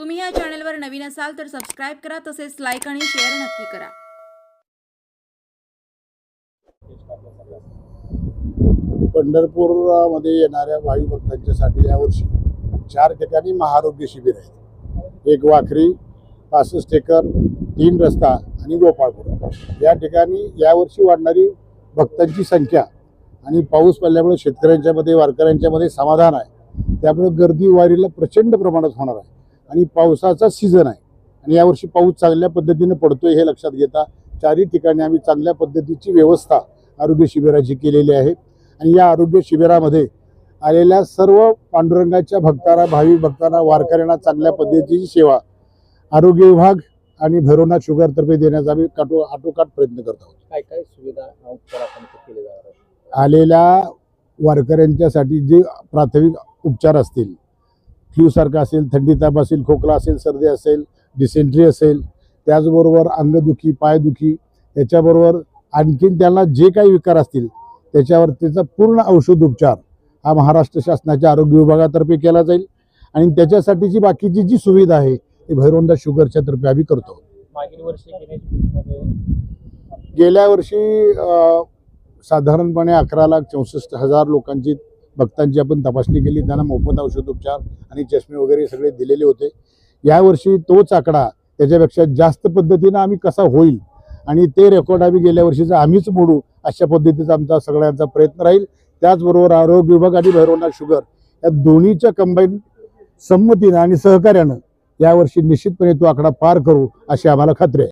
तुम्ही या चॅनलवर नवीन असाल तर सबस्क्राईब करा तसेच लाईक आणि शेअर नक्की करा. पंढरपूरमध्ये येणाऱ्या वायू भक्तांच्यासाठी यावर्षी चार ठिकाणी महाआरोग्य शिबिर आहेत. एक वाखरी पासष्ट एकर तीन रस्ता आणि गोपाळपूर या ठिकाणी यावर्षी वाढणारी भक्तांची संख्या आणि पाऊस पडल्यामुळे शेतकऱ्यांच्यामध्ये वारकऱ्यांच्यामध्ये समाधान आहे. त्यामुळे गर्दी वारीला प्रचंड प्रमाणात होणार आहे. आणि पावसाचा सीझन आहे. आणि यावर्षी पाऊस चांगल्या पद्धतीने पडतोय हे लक्षात घेता चारही ठिकाणी आम्ही चांगल्या पद्धतीची व्यवस्था आरोग्य शिबिराची केलेली आहे. आणि या आरोग्य शिबिरामध्ये आलेल्या सर्व पांडुरंगाच्या भक्तांना भाविक भक्तांना वारकऱ्यांना चांगल्या पद्धतीची सेवा आरोग्य विभाग आणि भैरवनाथ शुगरतर्फे देण्याचा आम्ही काटो आटोकाट प्रयत्न करत आहोत. काय काय सुविधा आलेल्या वारकऱ्यांच्यासाठी जे प्राथमिक उपचार असतील फ्लूसारखा असेल थंडी ताप असेल खोकला असेल सर्दी असेल डिसेंट्री असेल त्याचबरोबर अंगदुखी पायदुखी याच्याबरोबर आणखीन त्यांना जे काही विकार असतील त्याच्यावर त्याचा पूर्ण औषध उपचार हा महाराष्ट्र शासनाच्या आरोग्य विभागातर्फे केला जाईल. आणि त्याच्यासाठीची बाकीची जी सुविधा आहे ती भैरवंदा शुगरच्या तर्फे आम्ही करतो. मागील वर्षी गेल्या वर्षी साधारणपणे अकरा लाख चौसष्ट हजार लोकांची भक्तांची आपण तपासणी केली त्यांना मोफत औषधोपचार आणि चष्मे वगैरे सगळे दिलेले होते. यावर्षी तोच आकडा त्याच्यापेक्षा जास्त पद्धतीनं आम्ही कसा होईल आणि ते रेकॉर्ड आम्ही गेल्या वर्षीचं आम्हीच मोडू अशा पद्धतीचा आमचा सगळ्यांचा प्रयत्न राहील. त्याचबरोबर आरोग्य विभाग आणि भैरवनाथ शुगर या दोन्हीच्या कंबाईन संमतीनं आणि सहकार्यानं यावर्षी निश्चितपणे तो आकडा पार करू अशी आम्हाला खात्री आहे.